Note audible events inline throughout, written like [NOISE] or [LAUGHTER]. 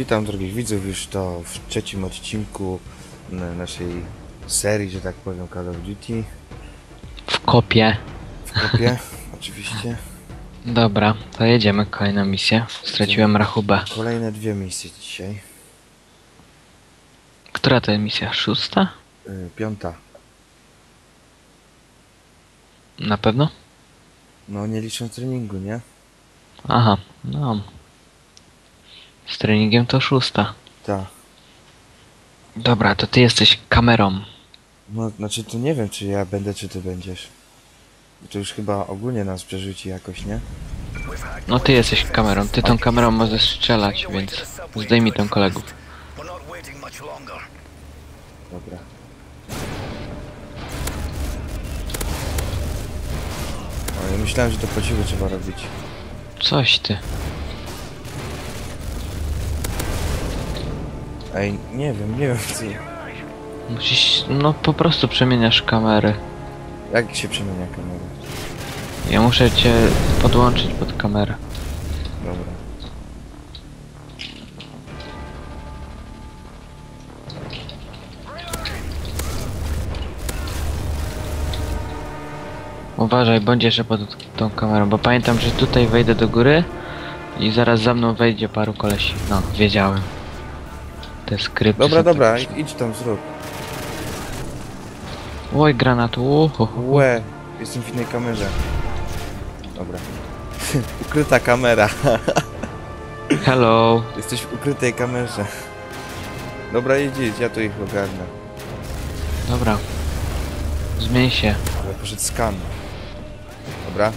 Witam drogich widzów już to w trzecim odcinku naszej serii, że tak powiem, Call of Duty. W kopie. W kopie, [LAUGHS] oczywiście. Dobra, to jedziemy. Kolejna misja. Straciłem rachubę. Kolejne dwie misje dzisiaj. Która to jest misja? Szósta? E, Piąta. Na pewno? No nie licząc treningu, nie? Aha, no. Z treningiem to szósta. Ta. Dobra, to ty jesteś kamerą. No znaczy to nie wiem czy ja będę, czy ty będziesz. To już chyba ogólnie nas przerzuci jakoś, nie? No ty jesteś kamerą. Ty tą kamerą możesz strzelać, więc zdejmij tą kolegów. Dobra. O, ja myślałem, że to po cichu trzeba robić. Coś ty. Ej, nie wiem, nie wiem co. Musisz, no po prostu przemieniasz kamery. Jak się przemienia kamera? Ja muszę cię podłączyć pod kamerę. Dobra. Uważaj, bądź jeszcze pod tą kamerą, bo pamiętam, że tutaj wejdę do góry i zaraz za mną wejdzie paru kolesi. No, wiedziałem. Te skrypty Dobra, dobra, idź tam zrób. Oj, granatu, uhu. Łe, jestem w innej kamerze. Dobra. [LAUGHS] Ukryta kamera. [LAUGHS] Hello. Jesteś w ukrytej kamerze. Dobra, idź, idź, ja tu ich ogarnę. Dobra. Zmień się. Ale poszedł skan. Dobra.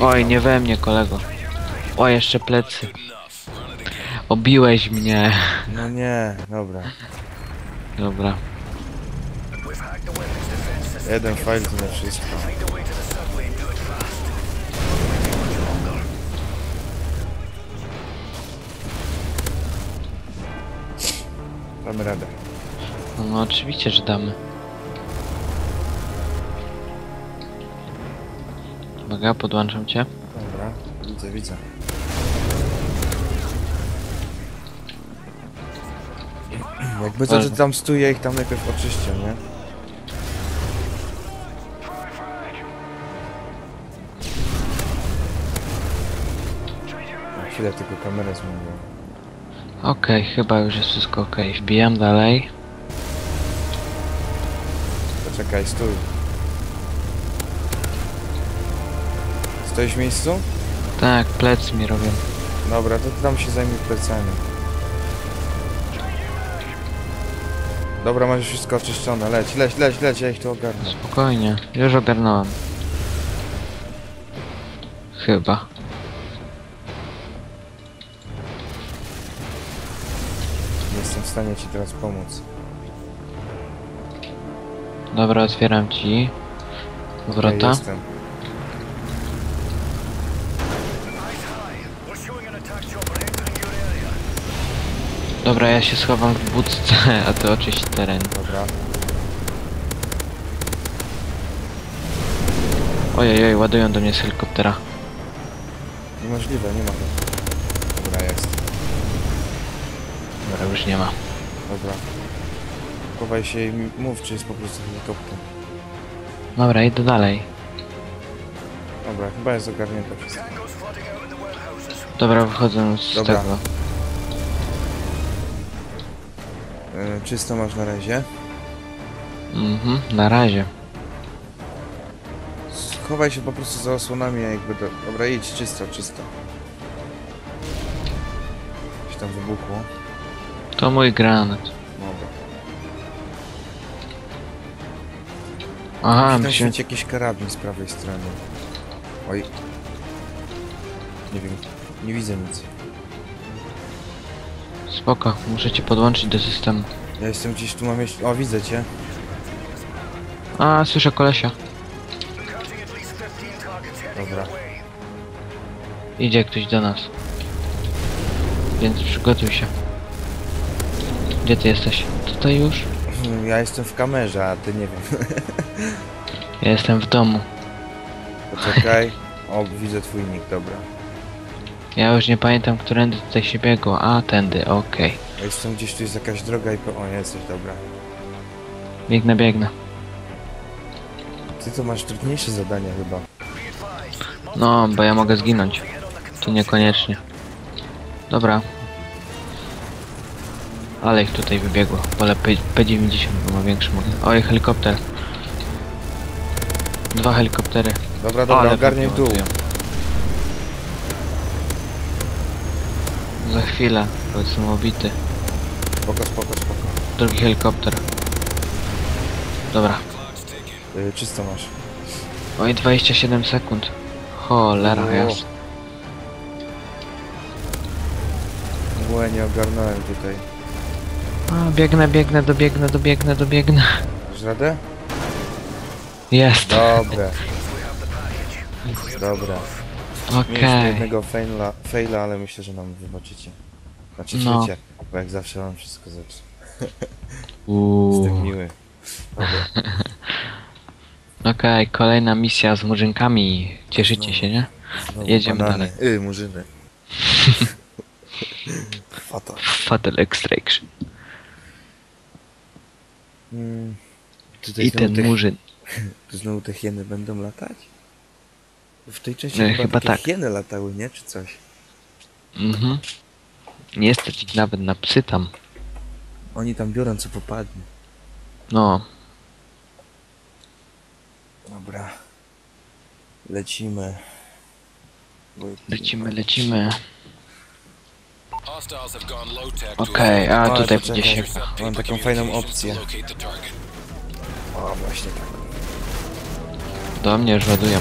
Oj, nie we mnie, kolego. O, jeszcze plecy. Obiłeś mnie. No nie, dobra. Dobra. Jeden file to na wszystko. Damy radę. No, no oczywiście, że damy. Uwaga, podłączam cię. Dobra, widzę, widzę. Jakby co, że tam stój, ja ich tam najpierw oczyszczę, nie? Na chwilę tylko kamerę zmieniłem. Okej, chyba już jest wszystko okej. Wbijam dalej. Poczekaj, stój. Stoisz w miejscu? Tak, plec mi robią. Dobra, to tam się zajmie plecami. Dobra, masz wszystko oczyszczone. Leć, leć, leć, leć, ja ich tu ogarnę. Spokojnie, już ogarnąłem. Chyba. Nie jestem w stanie ci teraz pomóc. Dobra, otwieram ci. Ja Wrota. jestem. Dobra, ja się schowam w budce, [LAUGHS] a ty oczyść teren. Dobra. Ojej, oj, ładują do mnie z helikoptera. Niemożliwe, nie ma go. Dobra, jest. Dobra, już nie ma. Dobra. Chowaj się i mów, czy jest po prostu helikopter. Dobra, idę dalej. Dobra, chyba jest ogarnięte wszystko. Dobra, wychodzę z Dobra. tego. Czysto masz na razie. Mhm, na razie. Chowaj się po prostu za osłonami, jakby do... Dobra, idź, czysto, czysto. Coś tam wybuchło. To mój granat. Dobra. Aha, musimy... świeci jakiś karabin z prawej strony. Oj. Nie wiem, nie widzę nic. Spoko, muszę cię podłączyć do systemu. Ja jestem gdzieś tu, mam jeszcze... O, widzę cię. A, słyszę kolesia. Counting at least 15 targets heading Dobra. Idzie ktoś do nas. Więc przygotuj się. Gdzie ty jesteś? Tutaj już? [LAUGHS] Ja jestem w kamerze, a ty nie wiem. [LAUGHS] Ja jestem w domu. Poczekaj. O, widzę twój nick, dobra. Ja już nie pamiętam, którędy tutaj się biegło. A, tędy, okej. Ja Jestem gdzieś tu jest jakaś droga i... po- O, nie jesteś, dobra. Biegnę, biegnę. Ty to masz trudniejsze zadania chyba. No, bo ja mogę zginąć. Tu niekoniecznie. Dobra. Ale ich tutaj wybiegło. Wolę P P90, bo ma większy model. Oj, helikopter. Dwa helikoptery. Dobra, dobra, Ale ogarniaj pewnie dół. Za chwilę, bo jestem obity. Spoko, spoko, spoko. Drugi helikopter. Dobra. Y, czysto masz. Oj, 27 sekund. Cholera, O. jasne. Łe, nie ogarnąłem tutaj. A, biegnę, biegnę, dobiegnę, dobiegnę, dobiegnę. Masz radę? Jest. Dobre. [LAUGHS] Dobra. Mieliśmy Okej. jednego faila, faila, ale myślę, że nam wybaczycie. Znaczy No. świecie, bo jak zawsze mam wszystko zepsuć. [LAUGHS] Uuu. Jestem miły. [LAUGHS] Okej, kolejna misja z murzynkami. Cieszycie się, nie? Znowu Jedziemy banany. dalej. Y, murzyny. [LAUGHS] Fatal. Fatal Extraction. Mm. Tutaj I znowu ten te, murzyn. Tu znowu te hieny będą latać? W tej części No, chyba, tak. hieny latały, nie? Czy coś? Mhm. Nie stać ich nawet na psy tam. Oni tam biorą co popadnie. No, Dobra. Lecimy. Lecimy, lecimy. Okej, a Ale tutaj będzie się. Mam taką fajną opcję. O, właśnie tak. Do mnie już ładują.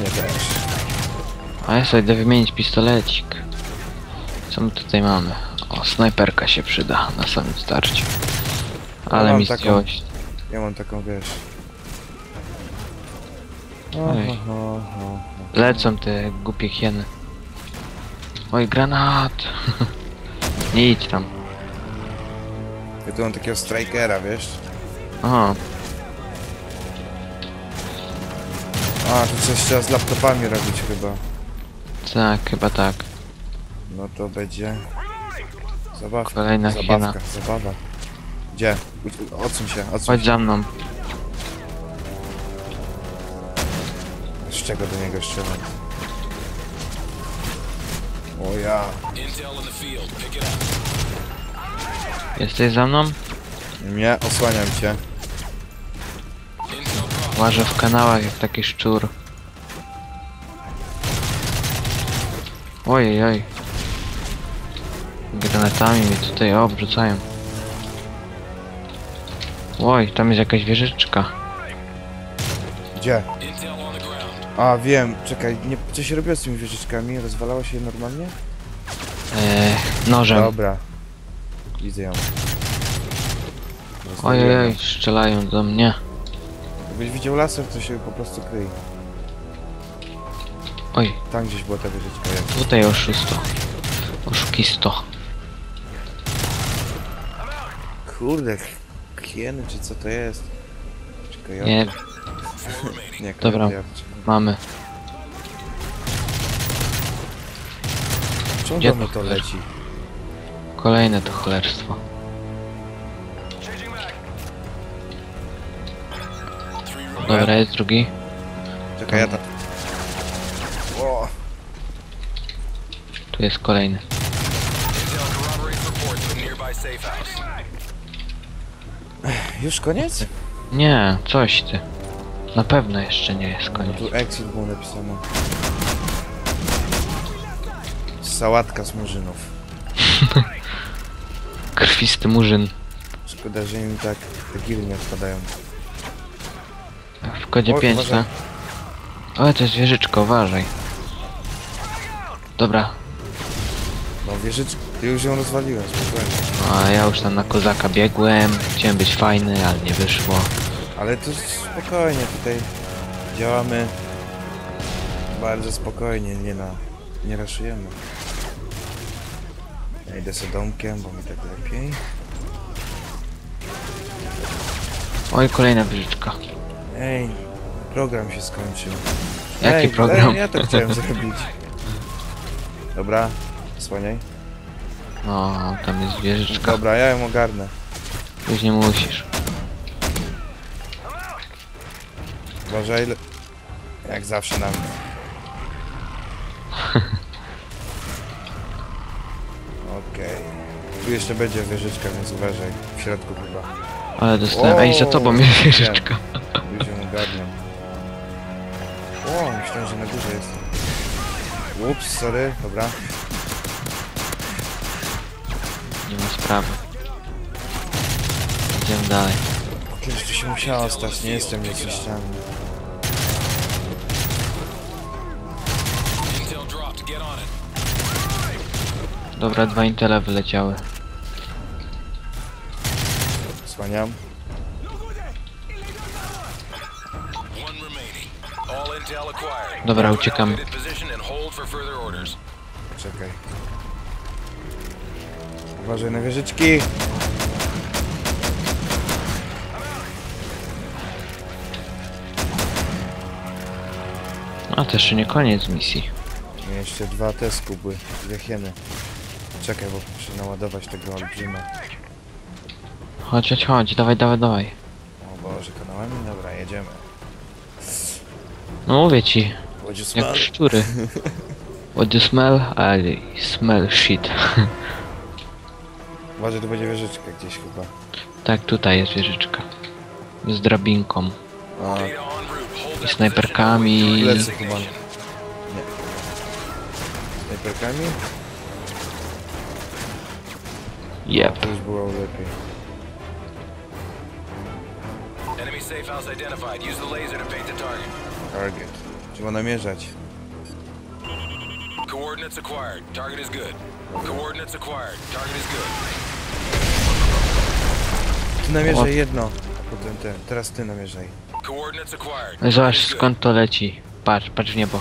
A nie też. A ja sobie idę wymienić pistolecik. Co my tutaj mamy? O, snajperka się przyda na samym starcie. Ale mam mi taką. zdjąłeś. Ja mam taką, wiesz... Ho. Lecą te głupie hieny. Oj, granat! [LAUGHS] Nie idź tam. Ja tu mam takiego strikera, wiesz? O, A, tu coś trzeba z laptopami robić chyba. tak, chyba tak. No to będzie... Zabawka. Kolejna hiena. Zabawka, zabawa. Gdzie? U- Odsuń się, odsuń Chodź się. za mną. Z czego do niego strzelam? O ja. Intel in the field. Pick it up. Jesteś za mną? Nie, osłaniam cię. Łażę w kanałach jak taki szczur. Ojej, oj. Granatami mnie tutaj obrzucają. Oj, tam jest jakaś wieżyczka. Gdzie? A, wiem. Czekaj, nie, co się robiło z tymi wieżyczkami? Rozwalało się je normalnie? Eee, nożem. Dobra. Widzę ją. Ojej, oj, strzelają do mnie. Jakbyś widział laser, to się po prostu kryj. Oj, Tam gdzieś była ta wieżyczka. Jest. tutaj oszusto. Oszukisto. Kurde, hieny czy co to jest? Czy kojoty? Nie, [LAUGHS] Nie, Dobra. czy- mamy. Czemu to leci? Kolejne to cholerstwo. Dobra, jest drugi. Czekaj, ja tam... O, Tu jest kolejny. Już koniec? Nie, coś ty. Na pewno jeszcze nie jest No koniec. tu exit było napisane. Sałatka z murzynów. [LAUGHS] Krwisty murzyn. Szkoda, że im tak te giry nie odpadają. W kodzie Oj, 5, uważaj. tak? O, to jest wieżyczka, uważaj. Dobra, No wieżycz... Ty już ją rozwaliłem, spokojnie. a ja już tam na kozaka biegłem. Chciałem być fajny, ale nie wyszło. Ale to spokojnie, tutaj działamy Bardzo spokojnie, nie na... Nie raszujemy. Ja idę sobie domkiem, bo mi tak lepiej. Oj, kolejna wieżyczka. Ej, program się skończył. Jaki Ej, program? Ej, ja to chciałem zrobić. Dobra, słaniaj. O, tam jest wieżyczka. Dobra, ja ją ogarnę. Już nie musisz. Uważaj, le- jak zawsze na mnie. [LAUGHS] Okej. Tu jeszcze będzie wieżyczka, więc uważaj. W środku chyba. Ale dostałem. Ej, za tobą jest wieżyczka. Ogarniam. O, myślałem, że na górze jest. Ups, sorry, dobra. Nie ma sprawy. Idziemy dalej. Kiedyś to się musiało stać, nie jestem on it. Dobra, dwa intele wyleciały. Słaniam. Dobra, uciekamy. Czekaj. Uważaj na wieżyczki. A to jeszcze nie koniec misji. Jeszcze dwa te skubły, dwie hieny. Czekaj, bo muszę naładować tego olbrzyma. Chodź, chodź, chodź, dawaj, dawaj, dawaj. O Boże, kanałami? Dobra, jedziemy. No mówię ci, Would you jak smell? szczury. [LAUGHS] What you smell? I smell shit. [LAUGHS] Uważaj, tu będzie wieżyczka gdzieś chyba. tak, tutaj jest wieżyczka. Z drabinką. A, I snajperkami. Lecę chyba. Nie. Snajperkami? Yep. To już było lepiej. Enemy safe house identified. Use the laser to paint the target. Target. Trzeba namierzać. Coordinates acquired. Target is good. Coordinates acquired. Target is good. Ty namierzaj jedno, potem ten. Teraz ty namierzaj. Coordinates acquired. No Zobacz skąd to leci. Patrz, patrz w niebo.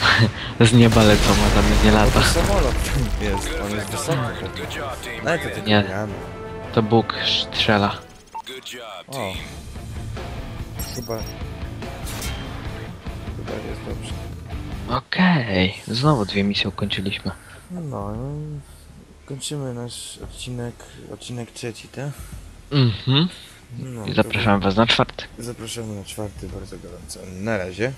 [LAUGHS] Z nieba lecą, a tam nie O, lata. to samolot [LAUGHS] jest, on jest. Nawet Bring to in. Nie. To Bóg strzela. O. Chyba... Chyba jest dobrze. Okej, znowu dwie misje ukończyliśmy. No, no, kończymy nasz odcinek, odcinek trzeci, tak? Mhm. No, I to zapraszam was na czwarty. Zapraszamy na czwarty bardzo gorąco. Na razie.